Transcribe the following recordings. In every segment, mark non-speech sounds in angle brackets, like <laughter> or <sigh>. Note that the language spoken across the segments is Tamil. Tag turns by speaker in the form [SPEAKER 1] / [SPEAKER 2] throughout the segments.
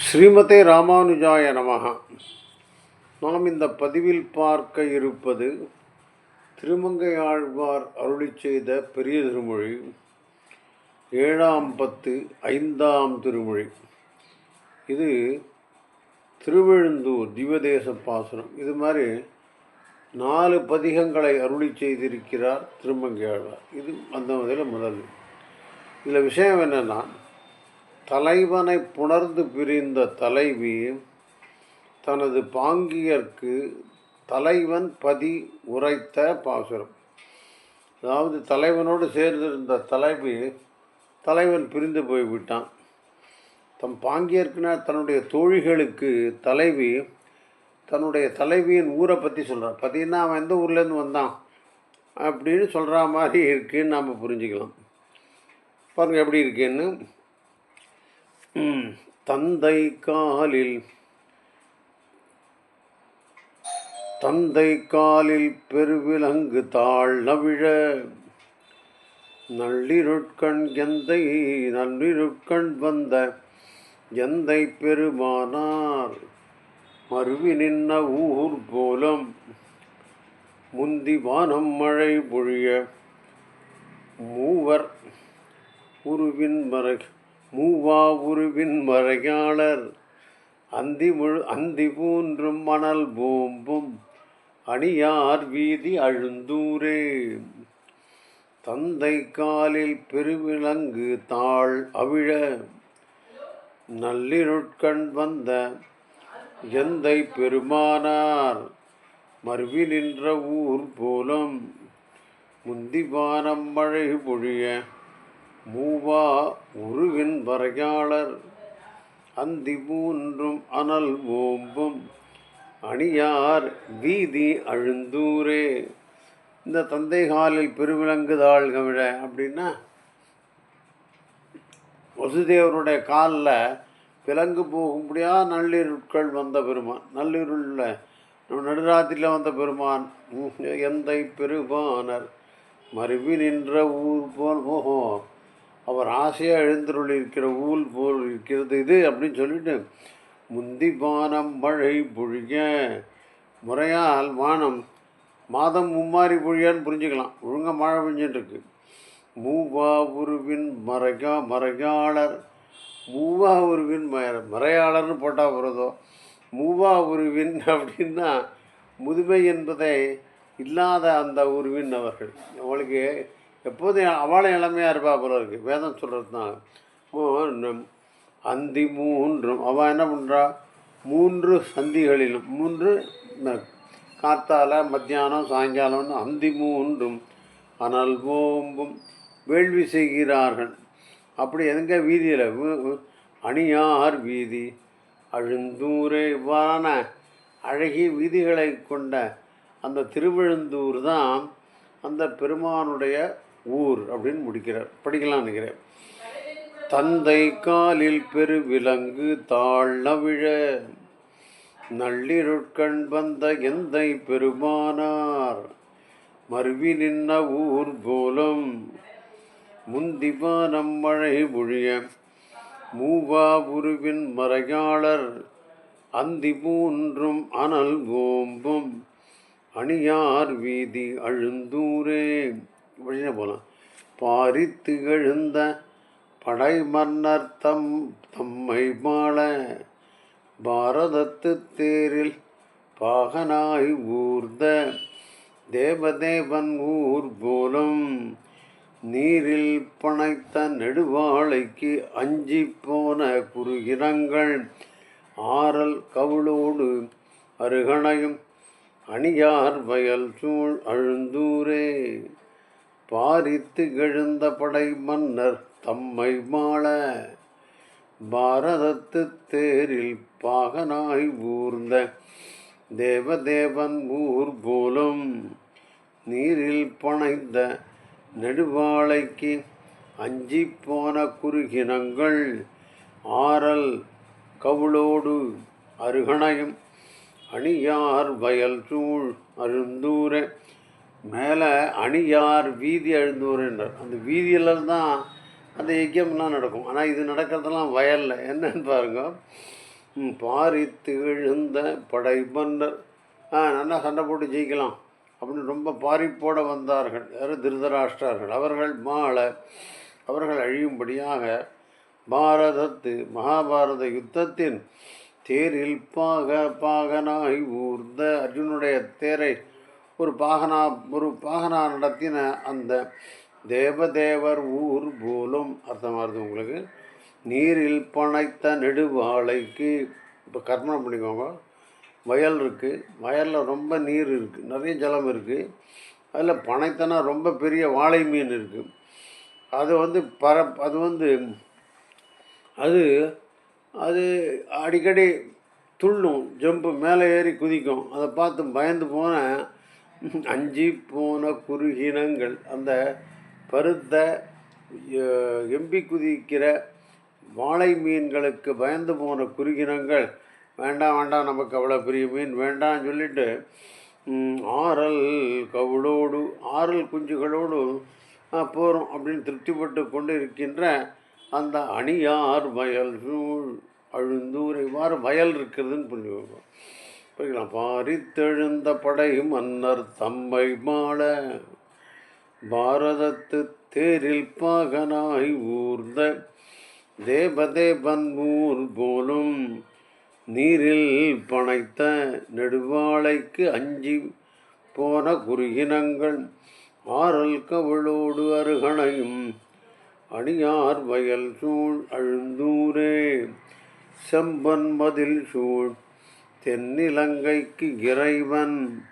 [SPEAKER 1] ஸ்ரீமதே ராமானுஜாய நமக நாம் இந்த பதிவில் பார்க்க இருப்பது திருமங்கை ஆழ்வார் அருளி செய்த பெரிய திருமொழி ஏழாம் பத்து ஐந்தாம் திருமொழி. இது திருவெழுந்தூர் திவதேச பாசுரம். இது மாதிரி நாலு பதிகங்களை அருளி செய்திருக்கிறார் திருமங்கை ஆழ்வார். இது அந்த முதல்ல முதல். இதில் விஷயம் என்னென்னா தலைவனை புணர்ந்து பிரிந்த தலைவி தனது பாங்கியர்க்கு தலைவன் பதி உரைத்த பாசுரம். அதாவது தலைவனோடு சேர்ந்திருந்த தலைவி தலைவன் பிரிந்து போய்விட்டான். தம் பாங்கியர்க்குனா தன்னுடைய தோழிகளுக்கு தலைவி தன்னுடைய தலைவியின் ஊரை பற்றி சொல்கிறான் பார்த்தீங்கன்னா அவன் எந்த ஊர்லேருந்து வந்தான் அப்படின்னு சொல்கிற மாதிரி இருக்குன்னு நாம் புரிஞ்சுக்கலாம். பாருங்கள் எப்படி இருக்குன்னு. தந்தை காலில் தந்தை காலில் பெருவிலங்கு தாழ் நவிழ நள்ளிருட்கண் எந்தை நள்ளிருட்கண் வந்த எந்தை பெருமானார் மருவி நின்ன ஊர் போலம் முந்தி வானம் மழை பொழிய மூவர் உருவின் மறை மூவா உருவின் மறையாளர். அந்தி முழு அந்தி பூன்றும் மணல் பூம்பும். அணியார் வீதி அழுந்தூரே. தந்தை காலில் பெருவிலங்கு தாள் அவிழ. நள்ளிருட்கண் வந்த எந்தை பெருமானார். மருவி நின்ற ஊர் போலும். முந்திவானம் மழை பொழிய மூவா உருவின் வரையாளர். அந்தி மூன்றும் அனல் ஓம்பும். அணியார் வீதி அழுந்தூரே. இந்த தந்தை காலில் பெருவிலங்கு தாழ்கவிழ அப்படின்னா வசுதேவருடைய காலில் விலங்கு போகும்படியா நள்ளிருட்கள் வந்த பெருமான். நள்ளிருளில் நடுராத்திரியில் வந்த பெருமான். எந்தை பெருமானர். மருவி நின்ற ஊர் போல் ஓஹோ அவர் ஆசையாக எழுந்தருள் இருக்கிற ஊல் போல் இருக்கிறது இது அப்படின்னு சொல்லிட்டு முந்தி வானம் மழை பொழிய முறையால் வானம் மாதம் மும்மாரி பொழியான்னு புரிஞ்சுக்கலாம். ஒழுங்காக மழை பெஞ்சிட்டுருக்கு மூவா உருவின் மறைகா மறையாளர். மூவா உருவின் மய மறையாளர்னு போட்டால் போகிறதோ மூவா உருவின் <laughs> அப்படின்னா முதுமை என்பதை இல்லாத அந்த உருவின் அவர்கள். அவளுக்கு எப்போதும் அவளை இளமையாக இருப்பா போல இருக்கு. வேதம் சொல்கிறது தான் அந்தி மூன்றும். அவள் என்ன பண்ணுறா மூன்று சந்திகளிலும் மூன்று காத்தால மத்தியானம் சாயங்காலம்னு அந்தி மூன்றும் அனல் ஓம்பும் வேள்வி செய்கிறார்கள். அப்படி எதுங்க வீதியில்? அணியார் வீதி. அழுந்தூரே இவ்வாறான அழகிய வீதிகளை கொண்ட அந்த திருவெழுந்தூர் தான் அந்த பெருமானுடைய ஊர் அப்படின்னு முடிக்கிறார். படிக்கலாம் நினைக்கிறேன். தந்தை காலில் பெருவிலங்கு தாழ்நவிழ நள்ளிருட்கண் வந்த எந்தை பெருமானார் மருவி நின்ன ஊர் போலும் முந்திவானம் மழை பொழிய மூவா உருவின் மறையாளர் அந்தி மூன்றும் அனல் ஓம்பும் அணியார் வீதி அழுந்தூரே. அப்படின்னு போகலாம் பாரித்து எழுந்த படை மன்னர் தம் தம்மை மாள பாரதத்து தேரில் பாகனாய் ஊர்ந்த தேவதேவன் ஊர் போலும் நீரில் பனைத்த நெடுவாளைக்கு அஞ்சி போன குறுகிரங்கள் ஆரல் கவுளோடு அருகணையும் அணியார் வயல் சூழ் அழுந்தூரே. பாரித்து எழுந்த படை மன்னர் தம்மை மாள. பாரதத்து தேரில் பாகனாய் ஊர்ந்த தேவதேவன் ஊர் போலும் நீரில் பனைந்த நெடுவாளைக்கு அஞ்சி போன குறுகினங்கள் ஆரல் கவுளோடு அருகணையும் அணியார் வயல் சூழ் அருந்தூர. மேலே அணியார் வீதி அழுந்தூர்ன்றார் அந்த வீதியில் தான் அந்த யஜ்யம்லாம் நடக்கும். ஆனால் இது நடக்கிறதெல்லாம் வயலில். என்னன்னு பாருங்க. பாரித்து எழுந்த படை மன்னர் ஆ நல்லா சண்டை போட்டு ஜெயிக்கலாம் அப்படின்னு ரொம்ப பாரிப்போட வந்தார்கள். யாரும் திருதராஷ்டிரார்கள் அவர்கள் மாலை அவர்கள் அழியும்படியாக பாரதத்து மகாபாரத யுத்தத்தின் தேரில் பாக பாகனாய் ஊர்ந்த அர்ஜுனுடைய தேரை ஒரு பாகனா ஒரு பாகனா நடத்தின அந்த தேவதேவர் ஊர் போலும் இருக்குது உங்களுக்கு. நீரில் பனைத்த நெடுவாழைக்கு இப்போ கற்பனை பண்ணிக்கோங்க. வயல் இருக்குது வயலில் ரொம்ப நீர் இருக்குது நிறைய ஜலம் இருக்குது அதில் பனைத்தனா ரொம்ப பெரிய வாழை மீன் இருக்குது அது வந்து பர அது வந்து அது அது அடிக்கடி துள்ளும். ஜம்பு மேலே ஏறி குதிக்கும். அதை பார்த்து பயந்து போன அஞ்சி போன குறுகினங்கள். அந்த பருத்த எம்பி குதிக்கிற வாழை மீன்களுக்கு பயந்து போன குறுகினங்கள். வேண்டாம் வேண்டாம் நமக்கு அவ்வளோ பெரிய மீன் வேண்டாம்னு சொல்லிட்டு ஆறல் ஆரல் கவுளோடு ஆரல் குஞ்சுகளோடு போகிறோம் அப்படின்னு திருப்திப்பட்டு கொண்டு இருக்கின்ற அந்த அணியார் வயல் சூழ் அழுந்தூர். இவ்வாறு வயல் இருக்கிறதுன்னு புரிஞ்சுக்கோங்க. பாரித்தெழுந்த படை மன்னர் தம்மை மாள. பாரதத்து தேரில் பாகனாய் ஊர்ந்த தேவதேவன் ஊர் போலும் நீரில் பனைத்த நெடுவாளைக்கு அஞ்சி போன குறுகினங்கள் ஆறல் கவளோடு அருகணையும் அணியார் வயல் சூழ் அழுந்தூரே. செம்பன் மதில் சூழ் தென்னிலங்கைக்கு இறைவன்.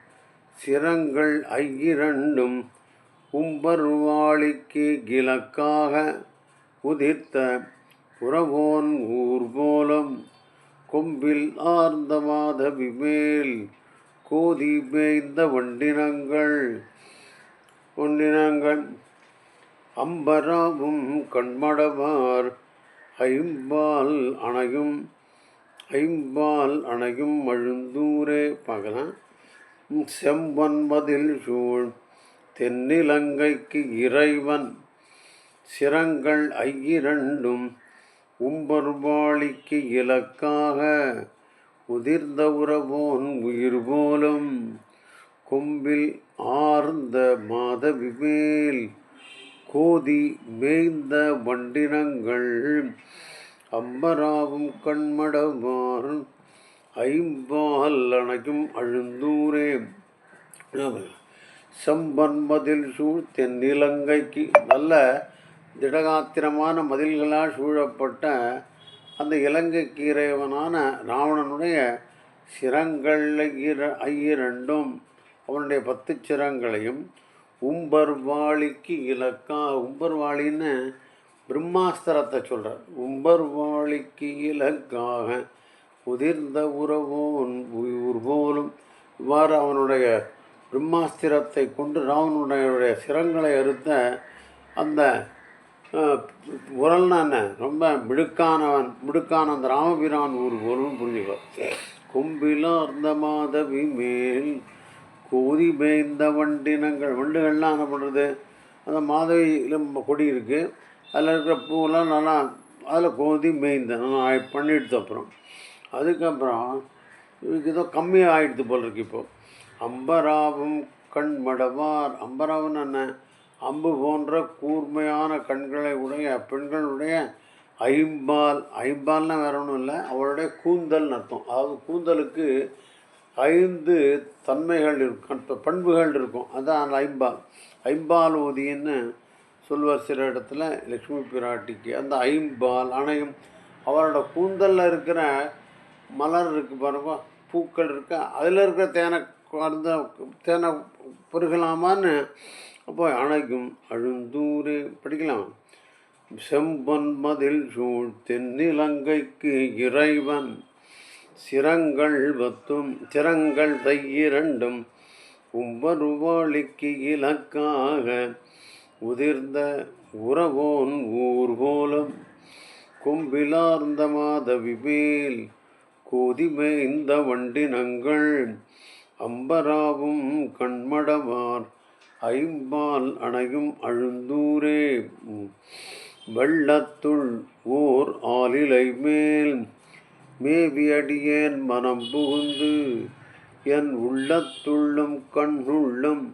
[SPEAKER 1] சிரங்கள் ஐயிரண்டும் உம்பர்வாளிக்கு கிழக்காக உதிர்த்த புறவோன் ஊர் போலம் கொம்பில் ஆர்ந்த மாதவி மேல் கோதி மேய்ந்த வண்டினங்கள் ஒன்றினங்கள் அம்பராவும் கண்மடவார் ஐம்பால் அணையும். ஐம்பால் அணையும் மழுந்தூரே பார்க்கலாம் செம்பன்பதில் சூழ் தென்னிலங்கைக்கு இறைவன். சிரங்கள் ஐயிரண்டும் உம்பர்பாளிக்கு இலக்காக. உதிர்ந்த உறவோன் உயிர் போலும் கொம்பில் ஆர்ந்த மாதவி மேல் கோதி மேய்ந்த வண்டினங்கள் அம்பராவும் கண்மடவார் ஐம்பால் அணையும் அழுந்தூரே. செம்பன் மதில் சூழ் தென்னிலங்கைக்கு நல்ல திடகாத்திரமான மதில்களால் சூழப்பட்ட அந்த இலங்கைக்கு இறைவனான ராவணனுடைய சிரங்கள் இர ஐயிரண்டும் அவனுடைய பத்து சிரங்களையும் உம்பர்வாளிக்கு இலக்கா உம்பர்வாளின்னு பிரம்மாஸ்திரத்தை சொல்கிறார் உம்பர்வாளிக்கு இலக்காக உதிர்ந்த உறவோன் உயிர் போலும். இவ்வாறு அவனுடைய பிரம்மாஸ்திரத்தை கொண்டு ராவனுடைய சிரங்களை அறுத்த அந்த உரல் என்ன? ரொம்ப மிடுக்கானவன் மிடுக்கான அந்த ராமபிரான் ஊர் போலும் புரிஞ்சுக்கோ. கொம்பிலா அந்த மாதவி மேல் கோதி மேய்ந்த வண்டினங்கள் வண்டுகள்லாம் என்ன பண்ணுறது அந்த மாதவியிலும் கொடி இருக்குது அதில் இருக்கிற பூவெல்லாம் நல்லா அதில் கோதி மேய்ந்தேன் நான் பண்ணிடுது அப்புறம். அதுக்கப்புறம் இதுக்கு ஏதோ கம்மியாக ஆயிடுது போல் இருக்கு இப்போது அம்பராவும் கண் மடவார். அம்பராவும் என்ன? அம்பு போன்ற கூர்மையான கண்களை உடைய பெண்களுடைய ஐம்பால். ஐம்பால்னால் வேற ஒன்றும் இல்லை அவளுடைய கூந்தல்னு அர்த்தம். அதாவது கூந்தலுக்கு ஐந்து தன்மைகள் இருக்கும் பண்புகள் இருக்கும். அதான் அந்த ஐம்பால். ஐம்பால் ஊதின்னு சொல்வார் சில இடத்துல லக்ஷ்மி பிராட்டிக்கு அந்த ஐம்பால் அணையும் அவரோட கூந்தலில் இருக்கிற மலர் இருக்கு பாருங்க பூக்கள் இருக்கு அதில் இருக்கிற தேனை அந்த தேனை பொருகலாமான்னு அப்போ அணைக்கும் அழுந்தூரே படிக்கலாம். செம்பன் மதில் சூழ் தென்னிலங்கைக்கு இறைவன் சிரங்கள் வத்தும் சிரங்கள் தையிரண்டும் கும்பருவாளிக்கு இலக்காக உதிர்ந்த உறவோன் ஊர்கோலம் கொம்பிலார்ந்த மாதவிபேல் கோதிமேய்ந்த வண்டினங்கள் அம்பராவும் கண்மடவார் ஐம்பால் அணையும் அழுந்தூரே வெள்ளத்துள் ஓர் ஆலிலை மேல் மேவியடியேன் மனம் புகுந்து என் உள்ளத்துள்ளும் கண்ணுள்ளும்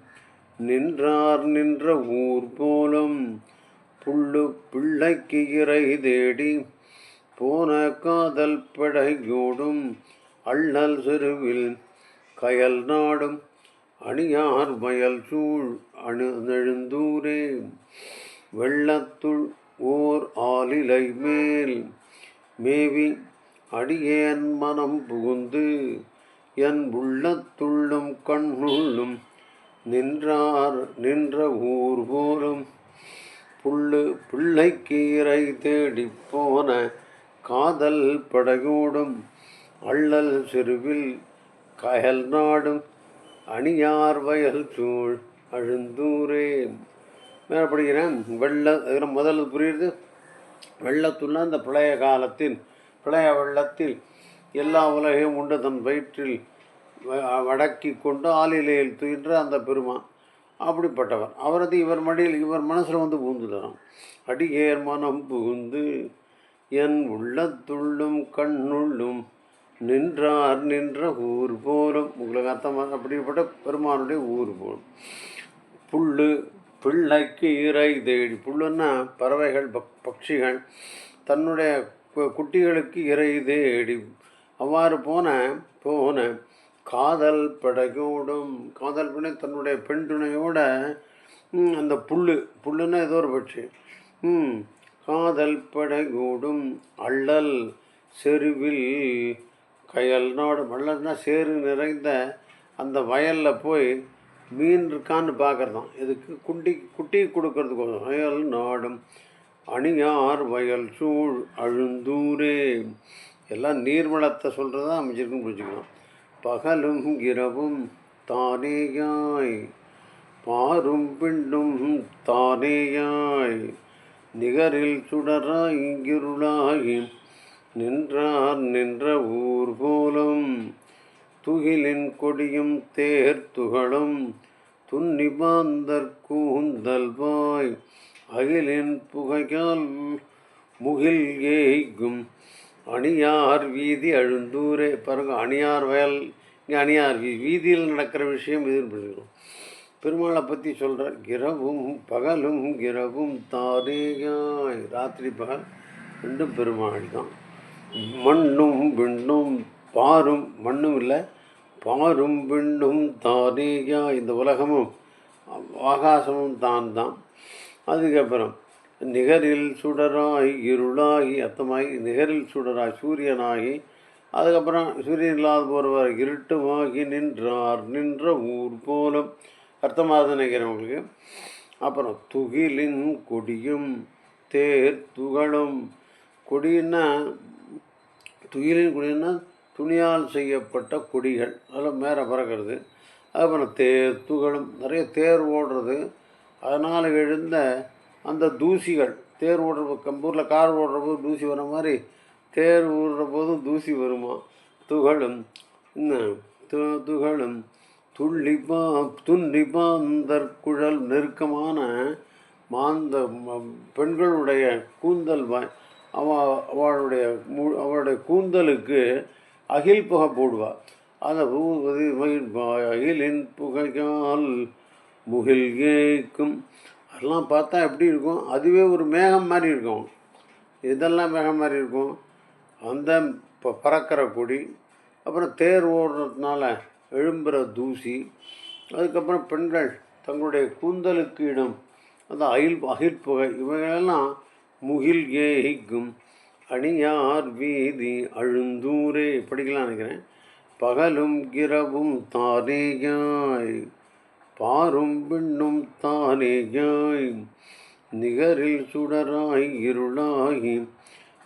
[SPEAKER 1] நின்றார் நின்ற ஊர் போலும் புள்ளு பிள்ளைக்கு இறை தேடி போன காதல் படையோடும் அள்ளல் சிறுவில் கயல் நாடும் அணியார் வயல் சூழ் அணு நெழுந்தூரே வெள்ளத்துள் ஓர் ஆலிலை மேல் மேவி அடியேன் மனம் புகுந்து என் உள்ளத்துள்ளும் கண்ணுள்ளும் நின்றார் நின்ற ஊர் போலும். புல்லு பிள்ளைக்கீரை தேடி போன காதல் படகோடும். அள்ளல் செருவில் கயல் நாடும். அணியார் வயல் சூழ் அழுந்தூரே மேலே படிக்கிறேன் வெள்ள இதில் புரியுது வெள்ளத்துள்ள அந்த பழைய காலத்தின் பழைய வெள்ளத்தில் எல்லா உலகையும் உண்டு தன் வயிற்றில். வடக்கி கொண்டு ஆளிலையில் துயின்ற அந்த பெருமான். அப்படிப்பட்டவர். அவரது இவர் மடியில் இவர் மனசில் வந்து புகுந்துட்டாராம் அடியேர் மனம் புகுந்து என் உள்ளத்துள்ளும் கண்ணுள்ளும் நின்றார் நின்ற ஊர் போலும். உங்களுக்கு அர்த்தமாக அப்படிப்பட்ட பெருமானுடைய ஊர் போலும் புல்லு பிள்ளைக்கு இறை தேடி. புல்லுன்னா பறவைகள் பக் பட்சிகள். தன்னுடைய கு- குட்டிகளுக்கு இறை தேடி. அவ்வாறு போன போன காதல் படகோடும் காதல் பண்ணி தன்னுடைய பெண் துணையோட அந்த புல் புல்லுன்னா ஏதோ ஒரு பட்சி. காதல் படகோடும் அள்ளல் செருவில் கயல் நாடு வள்ளல்னா சேறு நிறைந்த அந்த வயலில் போய் மீன் இருக்கான்னு பார்க்கறதாம் இதுக்கு குட்டி குட்டி கொடுக்கறதுக்கு வயல் நாடும் அணியார் வயல் சூழ் அழுந்தூரே. எல்லாம் நீர்வளத்தை சொல்கிறதா அமைச்சிருக்குன்னு புரிஞ்சுக்கலாம். பகலும் இரவும் தானேயாய். பாரும் பிண்டும் தானேயாய். நிகரில் சுடராய் இருளாகி நின்றார் நின்ற ஊர் போலும் துகிலின் கொடியும் தேர் துகளும் துன்னிபாந்தர் கூந்தல்வாய் அகிலின் புகையால் முகில் ஏய்க்கும் அணியார் வீதி அழுந்தூரே. பாருங்க அணியார் வயல் ஞானியார் வீதியில் நடக்கிற விஷயம் இதுன்னு பெருமாளை பற்றி சொல்கிறார் இரவும் பகலும் இரவும் தாரேயாய் ராத்திரி பகல் ரெண்டும் பெருமாள் தான். மண்ணும் விண்ணும் பாரும் மண்ணும் இல்லை பாரும் விண்ணும் தாரேயா. இந்த உலகமும் ஆகாசமும் தான் தான். அதுக்கப்புறம் நிகரில் சுடராய் இருளாகி அத்தமாகி நிகரில் சுடராய் சூரியனாகி அதுக்கப்புறம் சூரியன் இல்லாத போகிறவர் இருட்டுமாகி நின்றார். நின்ற ஊர் போலும். அர்த்தமாக நினைக்கிறேன் உங்களுக்கு. அப்புறம் துகிலின் கொடியும் தேர் துகளும். கொடின்னா துகிலின் கொடின்னா துணியால் செய்யப்பட்ட கொடிகள். அதெல்லாம் மேலே பறக்கிறது. அப்புறம் தேர் துகளும். நிறைய தேர் ஓடுறது. அதனால் எழுந்த அந்த தூசிகள். தேர் ஓடுற கம்பூரில் கார் ஓடுறப்போ தூசி வர மாதிரி தேர் ஊடுற போதும் தூசி வருமா? துகளும். இன்னும் துகளும். துள்ளிப்பா துன்னிப்பாந்தர் குழல் நெருக்கமான மாந்த பெண்களுடைய கூந்தல் வாய் அவ அவளுடைய மு அவளுடைய கூந்தலுக்கு அகில் புகை போடுவா. அதை ஊதுவதி அகிலின் புகையால் முகில் கேக்கும். அதெல்லாம் பார்த்தா எப்படி இருக்கும்? அதுவே ஒரு மேகம் மாதிரி இருக்கும். இதெல்லாம் மேகம் மாதிரி இருக்கும்? அந்த ப- பறக்கிற கொடி அப்புறம் தேர் ஓடுறதுனால எழும்புற தூசி அதுக்கப்புறம் பெண்கள் தங்களுடைய கூந்தலுக்கு இடம் அந்த அயில் அகில் புகை இவைகளெல்லாம் முகில் ஏகும் அணியார் வீதி அழுந்தூரே படிக்கலாம் நினைக்கிறேன். பகலும் இரவும் தானேயாய் பாரும் பெண்ணும் தானேயாய் நிகரில் சுடராய் இருளாகி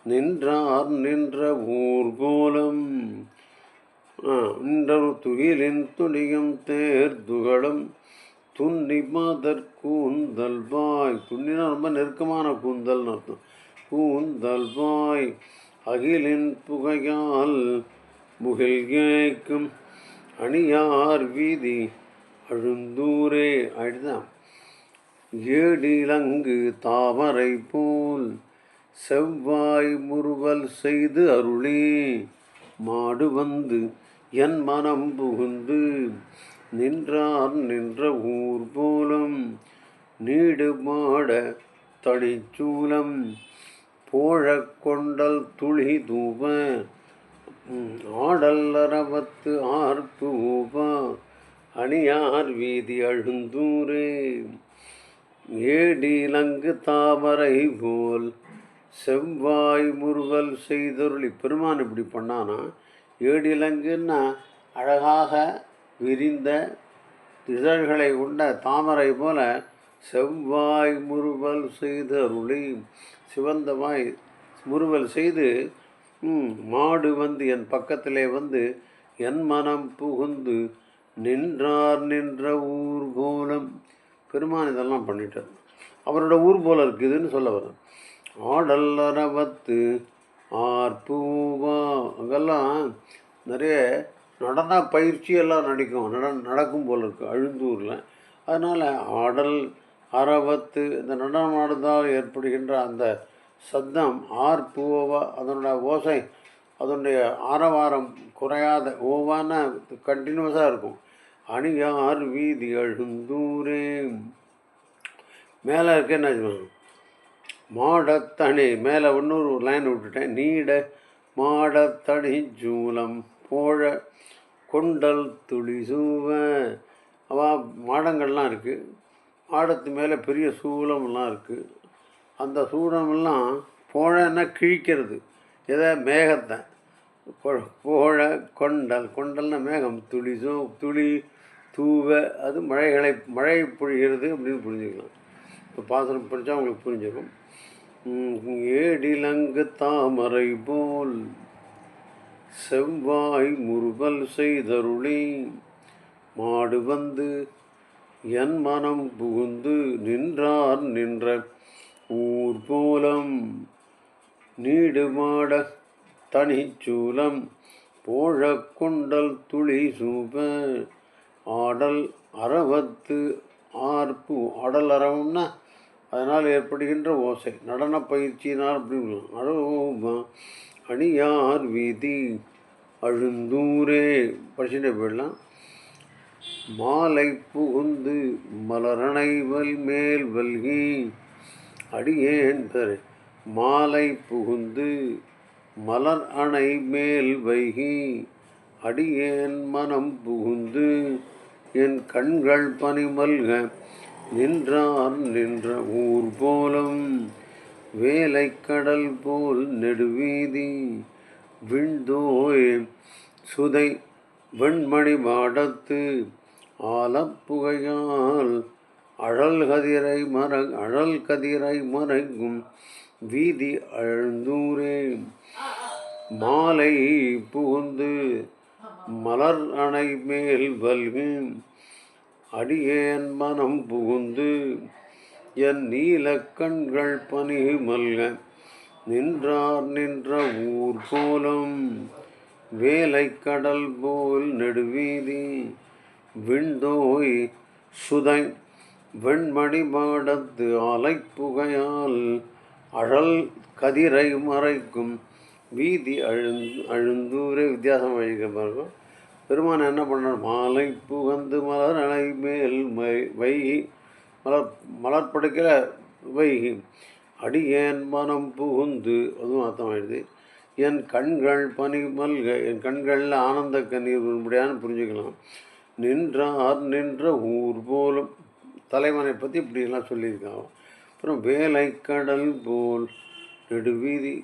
[SPEAKER 1] நின்றார் நின்ற ஊர்கோலம். நின்ற துகிலின் துணியம் தேர் துகளும். துன்னி மாதர் கூந்தல் வாய். துண்ணினா ரொம்ப நெருக்கமான கூந்தல்னு அர்த்தம். கூந்தல் வாய். அகிலின் புகையால் முகில் கேய்க்கும் அணியார் வீதி அழுந்தூரே. அழுதான் ஏடிலங்கு தாமரை போல் செவ்வாய் முறுவல் செய்து அருளே. மாடு வந்து என் மனம் புகுந்து நின்றார் நின்ற ஊர் போலும். நீடு மாட தடிச்சூலம். போழக் கொண்டல் துளி தூவ. ம், ஆடல் அரவத்து ஆர்ப்பு ஊபா அணியார் வீதி அழுந்தூரே. ஏடிலங்கு தாமரை போல் செவ்வாய் முருகல் செய்தொருளி பெருமான் இப்படி பண்ணானா? ஏடிலங்குன்னா அழகாக விரிந்த இதழ்களை உண்ட தாமரை போல செவ்வாய் முறுவல் செய்தருளி சிவந்தமாய் முருகல் செய்து மாடு வந்து என் பக்கத்திலே வந்து என் மனம் புகுந்து நின்றார் நின்ற ஊர் கோலம் பெருமான் இதெல்லாம் பண்ணிட்டார். அவரோட ஊர் போல இருக்குதுன்னு சொல்ல வரேன் ஆடல் அரவத்து ஆர்பூவா அங்கெல்லாம் நிறைய நடன பயிற்சி எல்லாம் நடிக்கும். நட நடக்கும் போல் இருக்குது அழுந்தூரில். அதனால் ஆடல் அரவத்து இந்த நடனம் ஆடுதால் ஏற்படுகின்ற அந்த சத்தம் ஆர்பூவா அதனோட ஓசை அதனுடைய ஆரவாரம் குறையாத ஓவான கண்டினியூஸாக இருக்கும். அணியார் வீதி அழுந்தூரே. மேலே இருக்க என்ன மாடத்தணி மேலே இன்னொரு லைன் விட்டுட்டேன். நீட மாடத்தணி ஜூலம் போழ கொண்டல் துளி சூவ. அவா மாடங்கள்லாம் இருக்குது மாடத்து மேலே பெரிய சூலம்லாம் இருக்குது அந்த சூலமெல்லாம் போழன்னா கிழிக்கிறது. எதை மேகத்தை. போழ கொண்டல். கொண்டல்னா மேகம். துளி சூ துளி தூவ. அது மழைகளை மழை பொழிகிறது அப்படின்னு புரிஞ்சுக்கலாம். இப்போ பாசனம் படித்தா உங்களுக்கு புரிஞ்சிடும் ஏடிலங்கு தாமரை போல் செவ்வாய் முருகல் செய்தருளி. மாடு வந்து என் மனம் புகுந்து நின்றார் நின்ற ஊர் போலம். நீடுமாட தனிச்சூலம் புழக்கொண்டல் துளி சூப ஆடல் அறவத்து ஆர்ப்பு ஆடல் அரவம்னா அதனால் ஏற்படுகின்ற ஓசை. நடன பயிற்சியினால் அப்படி அழகா அணியார் வீதி அழுந்தூரே. பிரச்சனை போயிடலாம். மாலை புகுந்து மலரணைவல் மேல் வல்கி அடியேன் தரு. மாலை புகுந்து மலர் அணை மேல் வைகி அடியேன் மனம் புகுந்து என் கண்கள் பனிமல்க நின்றார் நின்ற ஊர் போலும் வேலைக்கடல் போல் நெடுவீதி விண்தோய் சுதை வெண்மணி மாடத்து ஆலப்புகையால் அழல் கதிரை மர அழல் கதிரை மறைக்கும் வீதி அழுந்தூரே. மாலை புகுந்து மலர் அணை மேல் வல்கு அடியேன் மனம் புகுந்து என் நீலக் கண்கள் பனி மல்க நின்றார் நின்ற ஊர் போலும் கடல் போல் நெடுவீதி விண்தோய் சுதை வெண்மணி மாடத்து அலைப்புகையால் அழல் கதிரை மறைக்கும் வீதி அழுந் அழுந்தூரே வித்தியாசம் வழிக்க பாருங்க. பெருமான் என்ன பண்ணார்? மாலை புகந்து மலர் அலை மேல் வைகி மலர் மலர்படுக்கிற வைகி அடியேன் மனம் புகுந்து அதுவும் அர்த்தமாயிடுது. என் கண்கள் பனி மல்க என் கண்களில் ஆனந்த கண்ணீர் வரும்படியான்னு புரிஞ்சுக்கலாம். நின்றார் நின்ற ஊர் போலும். தலைவனை பற்றி இப்படியெல்லாம் சொல்லியிருக்காங்க. அப்புறம் வேலை கடல் போல் நெடுவீதி.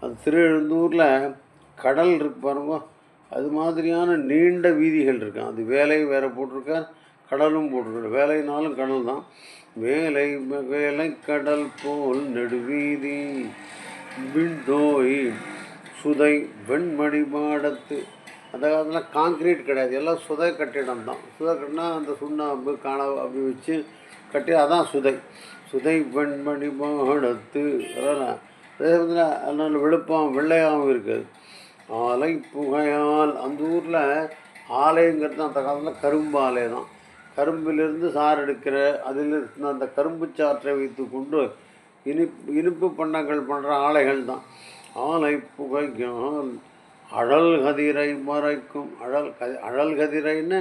[SPEAKER 1] அது திருவெழுந்தூரில் கடல் இருக்கு பாருங்க. அது மாதிரியான நீண்ட வீதிகள் இருக்கு? அது வேலை வேற போட்டிருக்கார் கடலும் போட்டிருக்கார். வேலைனாலும் கடல் தான். வேலை வேலை கடல் போல் நெடுவீதி விண்டோய் சுதை வெண்மணி மாடத்து. அந்த காலத்தில் காங்கிரீட் கிடையாது. எல்லாம் சுதை கட்டிடம் தான். சுதை கட்டினா அந்த சுண்ணாம்பு காண அப்படி வச்சு கட்டி அதான் சுதை. சுதை வெண்மணி மாடத்து. அதெல்லாம் அதே மாதிரி அதனால் வெளுப்பாம் வெள்ளையாகவும் இருக்குது. ஆலை புகையால் அந்த ஊரில் ஆலைங்கிறது அந்த காலத்தில் கரும்பு ஆலை தான் கரும்பிலிருந்து சாறு எடுக்கிற அதில் அந்த கரும்பு சாற்றை வைத்து கொண்டு இனிப்பு இனிப்பு பண்ணங்கள் பண்ணுற ஆலைகள் தான் ஆலை புகையால் அழல் கதிரை மறைக்கும் அழல் கதி அழல் கதிரைன்னு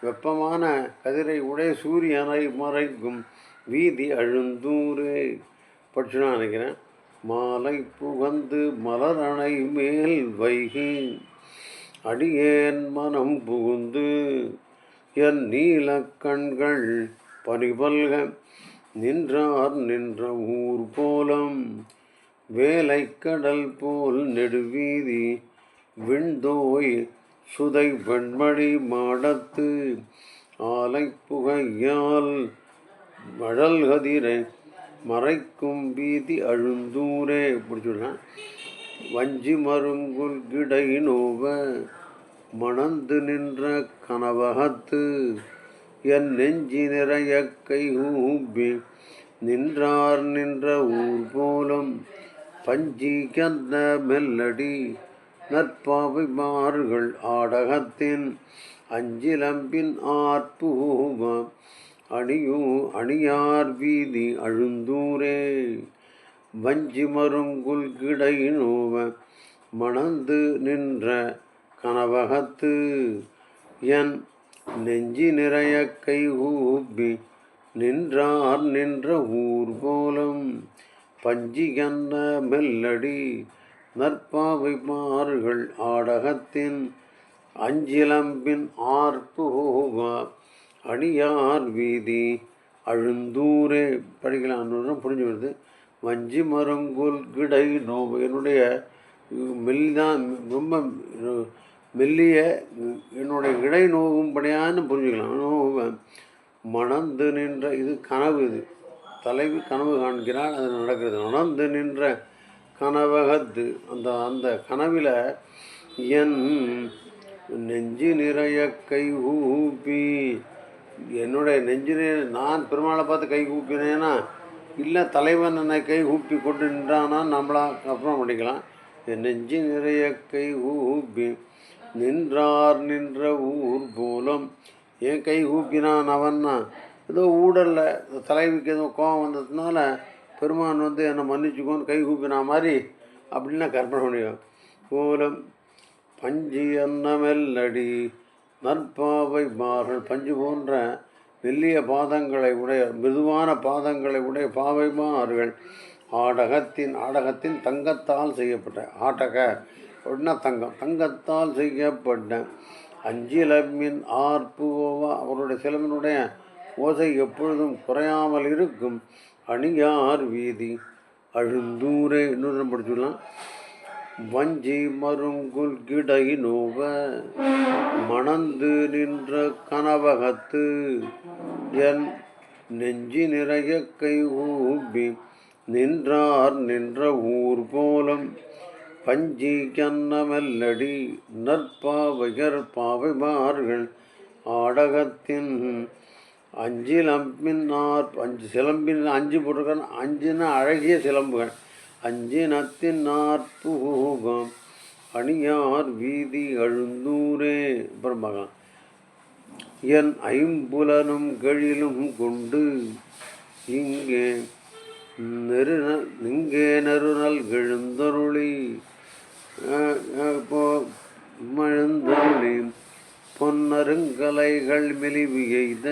[SPEAKER 1] வெப்பமான கதிரை உடைய சூரியனை மறைக்கும் வீதி அழுந்தூரே. படிச்சுனா நினைக்கிறேன். மாலை புகந்து மலரணை மேல் வைகி. அடியேன் மனம் புகுந்து என் நீல கண்கள் பரிபல்க. நின்றார் நின்ற ஊர் போலம் வேலைக்கடல் போல் நெடுவீதி. விண்தோய் சுதை வெண்மணி மாடத்து. ஆலை புகையால் மழல் கதிரை மறைக்கும் வீதி அழுந்தூரே பிடிச்சுடுறேன் வஞ்சி மருங்குல் கிடையினோவ மணந்து நின்ற கனவகத்து என் நெஞ்சி நிறைய கை ஊப்பி நின்றார் நின்ற ஊர் போலும் பஞ்சி கந்த மெல்லடி நற்பாவை மார்கள் ஆடகத்தின் அஞ்சிலம்பின் ஆர்ப்பூவ அணியூ அணியார் வீதி அழுந்தூரே. வஞ்சி மருங்குல் கிடை நோவ மணந்து நின்ற கனவகத்து. என் நெஞ்சி நிறைய கை நின்றார் நின்ற ஊர் போலும் பஞ்சி கந்த மெல்லடி நற்பாவை மாறுகள் ஆடகத்தின். அஞ்சிலம்பின் ஆர்ப்பு ஹோவா அடியார் வீதி. அழுந்தூரே. படிக்கலான்னு புரிஞ்சு வருது. வஞ்சி மரங்குல் கிடை நோவு என்னுடைய மெல்லிதான் ரொம்ப மெல்லிய என்னுடைய இடை நோகும்படியான்னு புரிஞ்சுக்கலாம். நோவு மணந்து நின்ற இது கனவு இது. தலைவி கனவு காண்கிறாள். அது நடக்கிறது. மணந்து நின்ற கனவகத்து. அந்த அந்த கனவில் என் நெஞ்சு நிறைய கை ஊப்பி என்னுடைய நெஞ்சிலே நான் பெருமாளை பார்த்து கை கூப்பினேன்னா இல்லை தலைவன் என்னை கை கூப்பி கொண்டு நின்றானா நம்மளா அப்புறம் பண்ணிக்கலாம். என் நெஞ்சு நிறைய கை ஊப்பி நின்றார் நின்ற ஊர் போலும். ஏன் கை ஊப்பினான் அவன்னா? ஏதோ ஊடலில் தலைவிக்கு எதுவும் கோபம் வந்ததுனால பெருமான் வந்து என்னை மன்னிச்சுக்கோன்னு கை கூப்பினா மாதிரி அப்படின்னா கற்பனை பண்ணிடுவேன் போலும் பஞ்சு அன்னமெல்லடி நற்பாவை மார்கள் பஞ்சு போன்ற மெல்லிய பாதங்களை உடைய மிருதுவான பாதங்களை உடைய பாவைமார்கள் ஆடகத்தின் ஆடகத்தின் தங்கத்தால் செய்யப்பட்ட ஆட்டக அப்படின்னா தங்கம் தங்கத்தால் செய்யப்பட்ட அஞ்சிலமின் ஆர்ப்புவா அவருடைய சிலம்பினுடைய ஓசை எப்பொழுதும் குறையாமல் இருக்கும். அணியார் வீதி அழுந்தூரே இன்னொரு படிச்சுடலாம் வஞ்சி மருங்குல் கிடை நோவ மணந்து நின்ற கனவகத்து என் நெஞ்சி நிறைய கை ஊபி நின்றார் நின்ற ஊர் போலம் பஞ்சி கன்னமெல்லடி நற்பாவையர் பாவைமார்கள் ஆடகத்தின் அஞ்சிலம்பின் ஆர் அஞ்சு சிலம்பின் அஞ்சு போட்டிருக்கான் அஞ்சுன்னா அழகிய சிலம்புகள். அஞ்சினத்தின் நாற்பூகம் அணியார் வீதி அழுந்தூரே. அப்புறம் பார்க்கலாம் என் ஐம்புலனும் கழிலும் கொண்டு இங்கே நெருநல் இங்கே நெருநல் கெழுந்தருளி இப்போ மழுந்தருளி பொன்னருங்கலைகள் மெலிவு எய்த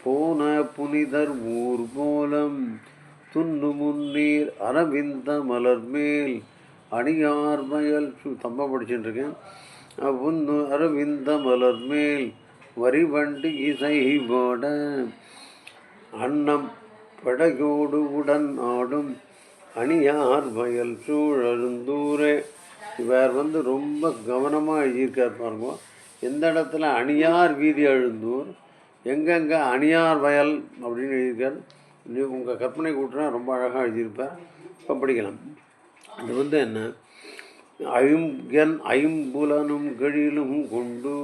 [SPEAKER 1] போன புனிதர் ஊர் போலம் துண்ணு முன்னீர் அரவிந்த மலர்மேல் மேல் தம்ப படிச்சுட்டு இருக்கேன் புன்னு அரவிந்த மலர்மேல் வரிவண்டு இசை போட. அன்னம் படகோடு உடன் ஆடும் அணியார் வயல் சூழழுந்தூரே இவர் வந்து ரொம்ப கவனமாக எழுதியிருக்கார் பாருங்க. எந்த இடத்துல அணியார் வீதி அழுந்தூர் எங்கெங்கே அணியார் வயல் அப்படின்னு எழுதியிருக்கார். உங்கள் கற்பனை கூட்டினா ரொம்ப அழகாக எழுதியிருப்பார் இப்போ படிக்கலாம். அது வந்து என்ன? ஐம்பன் ஐம்புலனும் கழிலும் கொண்டு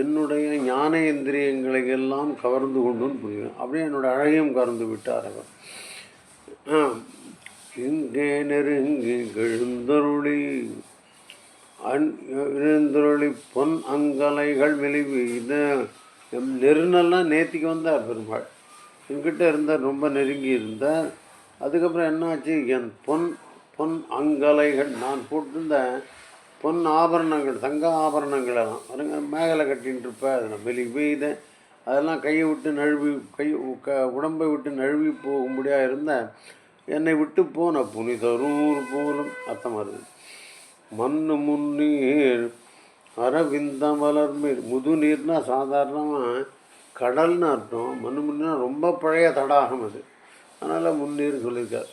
[SPEAKER 1] என்னுடைய ஞானேந்திரியங்களை எல்லாம் கவர்ந்து கொண்டுன்னு புரியும் அப்படியே என்னோடய அழகையும் கவர்ந்து விட்டார் அவர். இங்கே நெருங்கி எழுந்தருளி அன் எழுந்தருளி பொன் அங்கலைகள் மெலிவு இதை எம் நெருநெல்லாம் நேத்திக்கு வந்தார் பெருமாள். என்கிட்ட இருந்த ரொம்ப நெருங்கி இருந்த அதுக்கப்புறம் என்னாச்சு? என் பொன் பொன் அங்கலைகள் நான் போட்டிருந்த பொன் ஆபரணங்கள் தங்க ஆபரணங்கள் எல்லாம் பாருங்க மேகலை கட்டின்னு இருப்ப நான் வெளி பெய்தேன் அதெல்லாம் கையை விட்டு நழுவி கை க உடம்பை விட்டு நழுவி போகும்படியாக இருந்த என்னை விட்டு போன புனிதரூர் போலும் அர்த்தம் வருது. மண்ணு முன்னீர் அரவிந்த மலர்மீர் முதுநீர்னா சாதாரணமாக கடல்னு அர்த்தம் மண்ணு முன்னா ரொம்ப பழைய தடாகம் அது. அதனால் முன்னீர் சொல்லியிருக்கார்.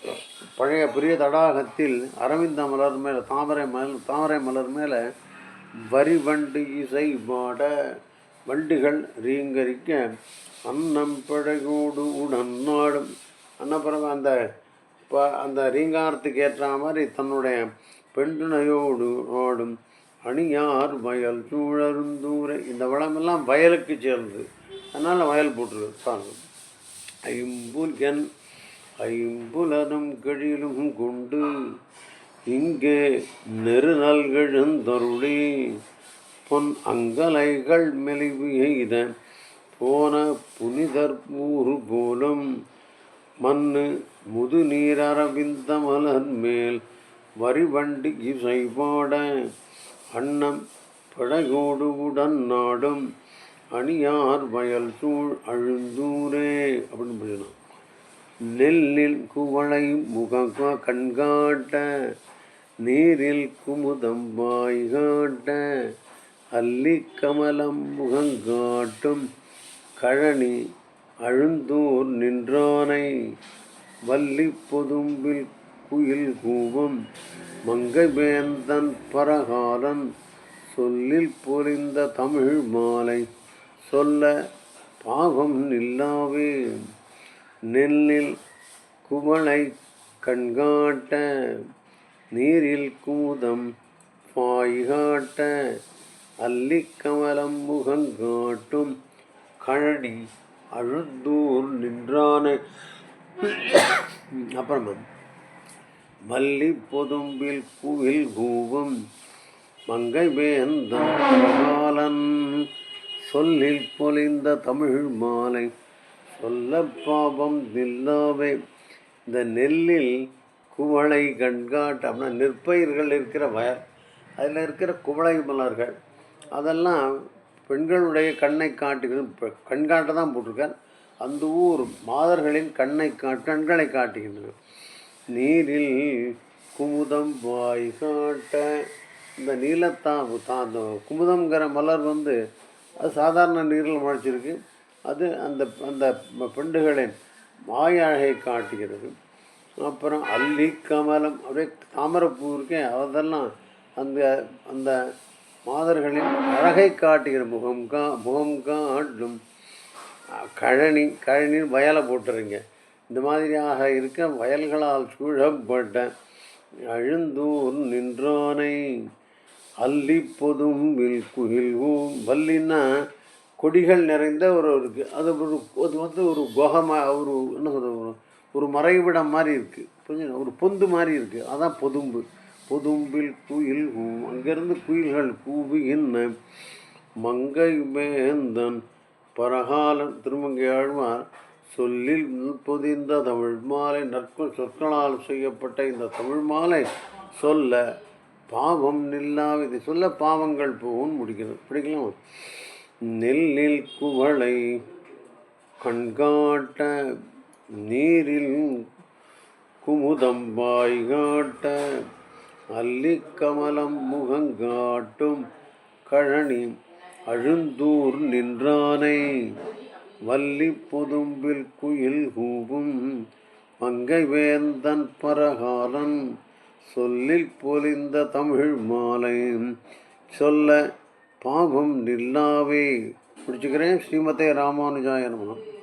[SPEAKER 1] பழைய பெரிய தடாகத்தில் அரவிந்த மலர் மேலே தாமரை மலர் தாமரை மலர் மேலே வரி வண்டு இசை பாட வண்டுகள் ரீங்கரிக்க அன்னம் பழகோடு உடன் நாடும். அன்னப்புறம் அந்த இப்போ அந்த ரீங்காரத்துக்கு ஏற்ற மாதிரி தன்னுடைய பெண்டுணையோடு ஆடும் அணியார் வயல் சூழருந்தூரை இந்த வளமெல்லாம் வயலுக்கு சேர்ந்தது அதனால் வயல் போட்டுருக்கு சாங்க ஐம்புல் ஐம்புலனும் கழிலும் கொண்டு இங்கே நெருநல்கெழுந்தருளி பொன் அங்கலைகள் மெலிவு எய்த போன புனிதர் ஊறு போலும் மண்ணு முதுநீர் அரவிந்த மலர் மேல் வரிவண்டி இசை பாட அன்னம் படகோடு உடன் நாடும் அணியார் வயல் சூழ் அழுந்தூரே அப்படின்னு புரியணும் நெல்லில் குவளை முகம் கண்காட்ட நீரில் குமுதம் வாய் காட்ட அல்லி கமலம் முகங்காட்டும் கழனி அழுந்தூர் நின்றானை வள்ளி பொதும்பில் குயில் கூவம் மங்கை வேந்தன் பரகாலன் சொல்லில் பொறிந்த தமிழ் மாலை சொல்ல பாவம் நில்லாவே. நெல்லில் குவளை கண்காட்ட நீரில் கூதம் பாய்காட்ட அல்லிக்கமலம் முகங்காட்டும் கழடி அழுந்தூர் நின்றானை. அப்புறமா மல்லி பொதும்பில் குவில் கூவும் மங்கை வேந்தன் பிரகாலன் சொல்லில் பொலிந்த தமிழ் மாலை. சொல்ல பாபம் நில்லாவே இந்த நெல்லில் குவளை கண்காட்டு அப்படின்னா நெற்பயிர்கள் இருக்கிற வயல். அதில் இருக்கிற குவளை மலர்கள். அதெல்லாம் பெண்களுடைய கண்ணை காட்டுகிறது. கண்காட்ட தான் போட்டிருக்கார். அந்த ஊர் மாதர்களின் கண்ணை கா கண்களை காட்டுகின்றன நீரில் குமுதம் வாய் காட்ட. இந்த நீலத்தா தா- அந்த குமுதங்கிற மலர் வந்து அது சாதாரண நீரில் முளைச்சிருக்கு. அது அந்த அந்த பெண்டுகளின் மாய அழகை காட்டுகிறது. அப்புறம் அல்லி கமலம் அப்படியே தாமரைப்பூ இருக்கேன் அதெல்லாம் அந்த அந்த மாதர்களின் அழகை காட்டுகிற முகம் கா முகம் காட்டும். கழனி கழனி வயலை போட்டுருங்க. இந்த மாதிரியாக இருக்க வயல்களால் சூழப்பட்ட அழுந்தூர் நின்றோனை. அல்லி பொதும்பில் குயில்வும் வல்லின்னா கொடிகள் நிறைந்த ஒரு இருக்குது அது ஒரு அது வந்து ஒரு குகமாக ஒரு என்ன சொல்றது ஒரு மறைவிடம் மாதிரி இருக்குது புரிஞ்சுதா? ஒரு பொந்து மாதிரி இருக்குது அதான் பொதும்பு. பொதும்பில் குயில் கூவும் அங்கேருந்து குயில்கள் கூவி என்ன மங்கை மேந்தன் பரகாலன் திருமங்கை ஆழ்வார் சொல்லில் பொதிந்த தமிழ் மாலை நற்கொள் சொற்களால் செய்யப்பட்ட இந்த தமிழ் மாலை சொல்ல பாவம் நில்லா இதை சொல்ல பாவங்கள் போகும் முடிக்கிறது பிடிக்கலாம் நெல்லில் குவளை கண்காட்ட நீரில் குமுதம் காட்ட அல்லி கமலம் முகங்காட்டும் கழனி அழுந்தூர் நின்றானை வள்ளி பொதும்பில் குயில் கூவும் மங்கை வேந்தன் பரகாலன் சொல்லில் பொலிந்த தமிழ் மாலை. சொல்ல பாவம் நில்லாவே. பிடிச்சிக்கிறேன் ஸ்ரீமதே ராமானுஜாய நமனம்